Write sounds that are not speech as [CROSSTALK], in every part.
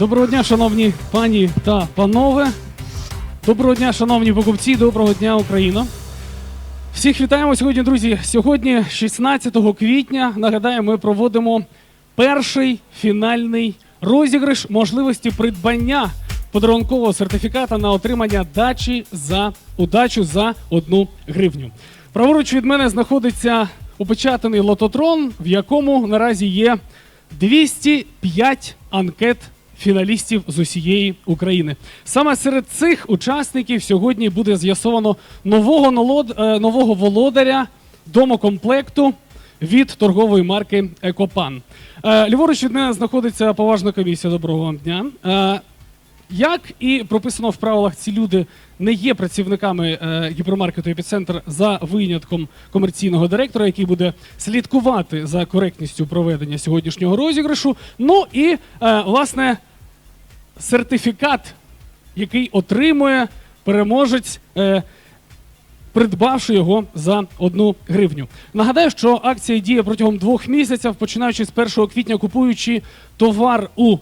Доброго дня, шановні пані та панове. Доброго дня, шановні покупці, доброго дня, Україна. Всіх вітаємо сьогодні, друзі. Сьогодні, 16 квітня, нагадаю, ми проводимо перший фінальний розіграш можливості придбання подарункового сертифіката на отримання дачі за удачу за одну гривню. Праворуч від мене знаходиться опечатаний лототрон, в якому наразі є 205 анкет фіналістів з усієї України. Саме серед цих учасників сьогодні буде з'ясовано нового налод, е, нового володаря домокомплекту від торгової марки Екопан. Е, Ліворуч від мене знаходиться поважна комісія. Доброго вам дня. Е, як і прописано в правилах, ці люди не є працівниками гіпермаркету епіцентр за винятком комерційного директора, який буде слідкувати за коректністю проведення сьогоднішнього розіграшу. Ну і власне сертифікат, який отримує переможець. Е, придбавши його за одну гривню. Нагадаю, що акція діє протягом двох місяців, починаючи з 1 квітня, купуючи товар у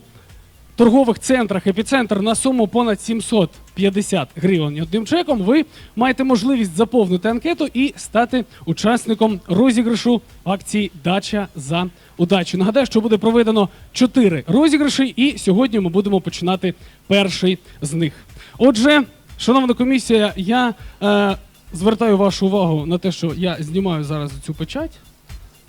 торгових центрах епіцентр на суму понад 750 гривень одним чеком, ви маєте можливість заповнити анкету і стати учасником розіграшу акції Дача за удачу. Нагадаю, що буде проведено 4 розіграші, і сьогодні ми будемо починати перший з них. Отже, шановна комісія, я е, звертаю вашу увагу на те, що я знімаю зараз цю печать.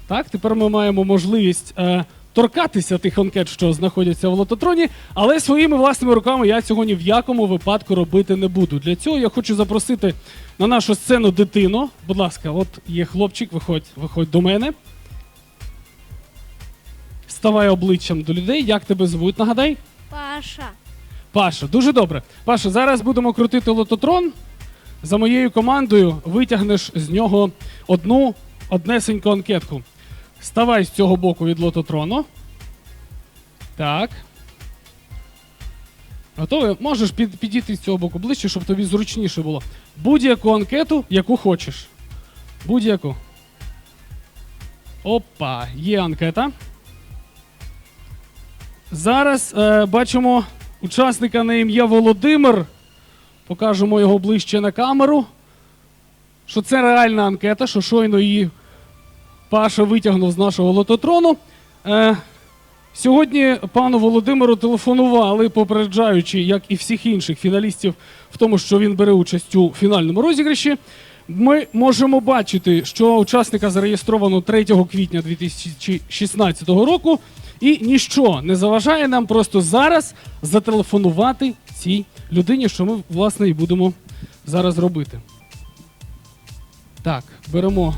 Так, тепер ми маємо можливість е, торкатися тих анкет, що знаходяться в лототроні, але своїми власними руками я цього ні в якому випадку робити не буду. Для цього я хочу запросити на нашу сцену дитину. Будь ласка, от є хлопчик, виходь, виходь до мене. Ставай обличчям до людей. Як тебе звуть? Нагадай? Паша. Паша, дуже добре. Паша, зараз будемо крутити лототрон. За моєю командою витягнеш з нього одну однесеньку анкетку. Ставай з цього боку від лототрону. Так. Готовий? Можеш під, підійти з цього боку ближче, щоб тобі зручніше було. Будь-яку анкету, яку хочеш. Будь-яку. Опа, є анкета. Зараз е, бачимо учасника на ім'я Володимир. Покажемо його ближче на камеру. Що це реальна анкета, що щойно її Паша витягнув з нашого лототрону. Е, сьогодні пану Володимиру телефонували, попереджаючи, як і всіх інших фіналістів, в тому, що він бере участь у фінальному розіграші. Ми можемо бачити, що учасника зареєстровано 3 квітня 2016 року, і ніщо не заважає нам просто зараз зателефонувати цій людині, що ми власне і будемо зараз робити. Так, беремо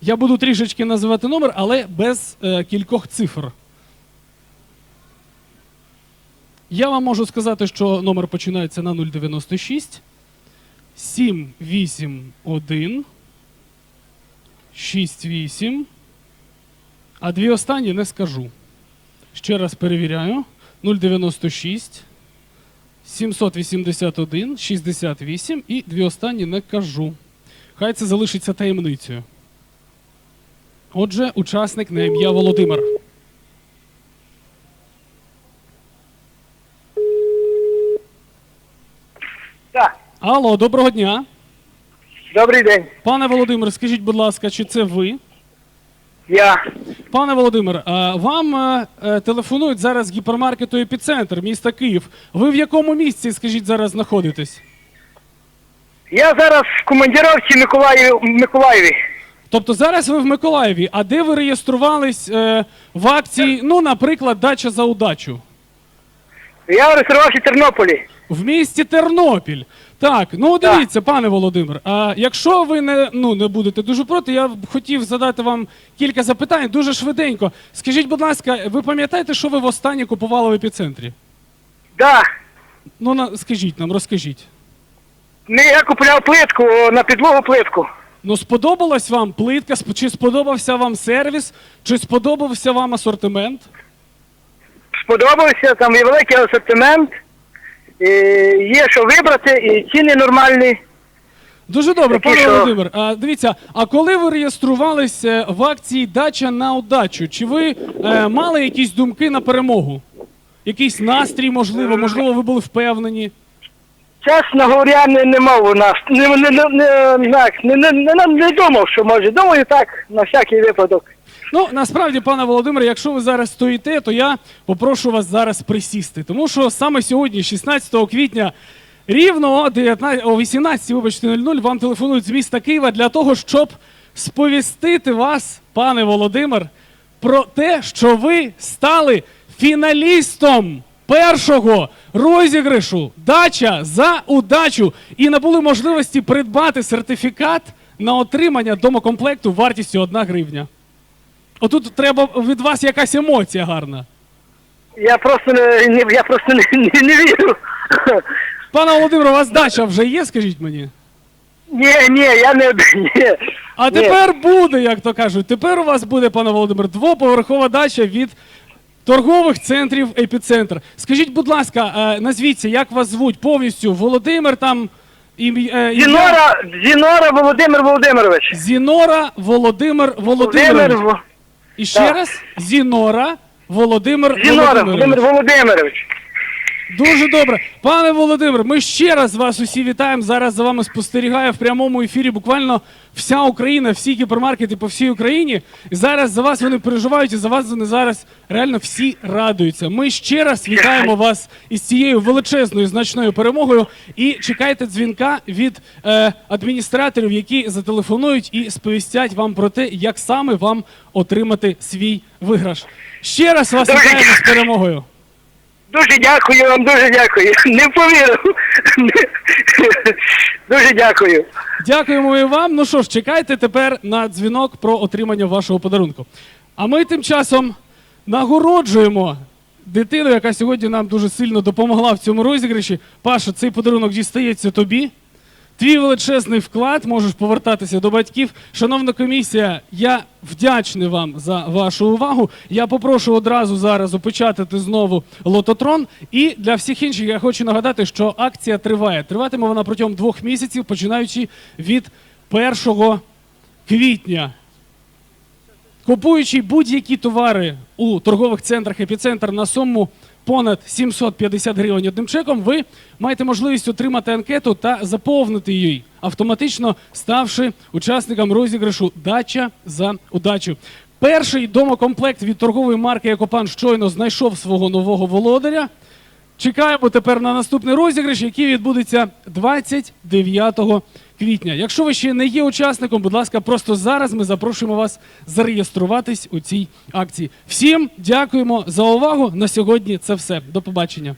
Я буду трішечки називати номер, але без е, кількох цифр. Я вам можу сказати, що номер починається на 096 781 68. А дві останні не скажу. Ще раз перевіряю. 096 781 68 і дві останні не кажу. Хай це залишиться таємницею. Отже, учасник на ім'я Володимир. Так, Алло, доброго дня. добрий день. Пане Володимир, скажіть, будь ласка, чи це ви? Я. Пане Володимир, а вам е, е, телефонують зараз з гіпермаркету епіцентр міста Київ. Ви в якому місці, скажіть, зараз знаходитесь? Я зараз в командіровці Миколаїв, Миколаєві. Тобто зараз ви в Миколаєві, а де ви реєструвались е, в акції, ну, наприклад, дача за удачу? Я реєструвався в Тернополі. В місті Тернопіль. Так, ну дивіться, пане Володимир. А якщо ви не, ну, не будете дуже проти, я б хотів задати вам кілька запитань дуже швиденько. Скажіть, будь ласка, ви пам'ятаєте, що ви востаннє купували в епіцентрі? Да. Ну, на, скажіть нам, розкажіть. Не я купляв плитку о, на підлогу плитку. Ну, сподобалась вам плитка, чи сподобався вам сервіс, чи сподобався вам асортимент? Сподобався, там є великий асортимент, і є що вибрати, і ціни нормальні. Дуже добре, Такі, пане що- Володимир. А, дивіться, а коли ви реєструвалися в акції Дача на удачу, чи ви е, мали якісь думки на перемогу? Якийсь настрій, можливо, можливо, ви були впевнені. Чесно говоря, не, не мав у нас. Не, не, не, не, не, не, не, думав, що може. Думаю так, на всякий випадок. Ну, насправді, пане Володимире, якщо ви зараз стоїте, то я попрошу вас зараз присісти. Тому що саме сьогодні, 16 квітня, рівно о 19, о 18, вибачте, 00, вам телефонують з міста Києва для того, щоб сповістити вас, пане Володимир, про те, що ви стали фіналістом першого розіграшу Дача за удачу і набули можливості придбати сертифікат на отримання домокомплекту вартістю 1 гривня. Отут треба від вас якась емоція гарна. Я просто не, я просто не, не, не вірю. Пане Володимире, у вас дача вже є, скажіть мені? Ні, ні, я не ні. А Ні. тепер буде, як то кажуть. Тепер у вас буде, пане Володимир, двоповерхова дача від торгових центрів епіцентр. Скажіть, будь ласка, е, назвіться, як вас звуть повністю? Володимир там ім'я- е, Зінора, Зінора Володимир Володимирович. Зінора Володимир Володимирович. Володимир, І ще Так. раз Зінора Володимир Зінора. Володимир Володимирович. Дуже добре. Пане Володимир, ми ще раз вас усі вітаємо. Зараз за вами спостерігає в прямому ефірі буквально вся Україна, всі гіпермаркети по всій Україні. І зараз за вас вони переживають, і за вас вони зараз реально всі радуються. Ми ще раз вітаємо вас із цією величезною значною перемогою. І чекайте дзвінка від е, адміністраторів, які зателефонують і сповістять вам про те, як саме вам отримати свій виграш. Ще раз вас вітаємо з перемогою. Дуже дякую вам, дуже дякую. [LAUGHS] Не повірив. Дуже дякую. Дякуємо і вам. Ну що ж, чекайте тепер на дзвінок про отримання вашого подарунку. А ми тим часом нагороджуємо дитину, яка сьогодні нам дуже сильно допомогла в цьому розіграші. Паша, цей подарунок дістається тобі. Твій величезний вклад можеш повертатися до батьків. Шановна комісія, я вдячний вам за вашу увагу. Я попрошу одразу зараз опечатати знову лототрон. І для всіх інших я хочу нагадати, що акція триває. Триватиме вона протягом двох місяців, починаючи від 1 квітня. Купуючи будь-які товари у торгових центрах епіцентр на суму понад 750 гривень одним чеком, ви маєте можливість отримати анкету та заповнити її, автоматично ставши учасником розіграшу Дача за удачу. Перший домокомплект від торгової марки Екопан щойно знайшов свого нового володаря. Чекаємо тепер на наступний розіграш, який відбудеться 29 квітня. Якщо ви ще не є учасником, будь ласка, просто зараз ми запрошуємо вас зареєструватись у цій акції. Всім дякуємо за увагу. На сьогодні це все. До побачення.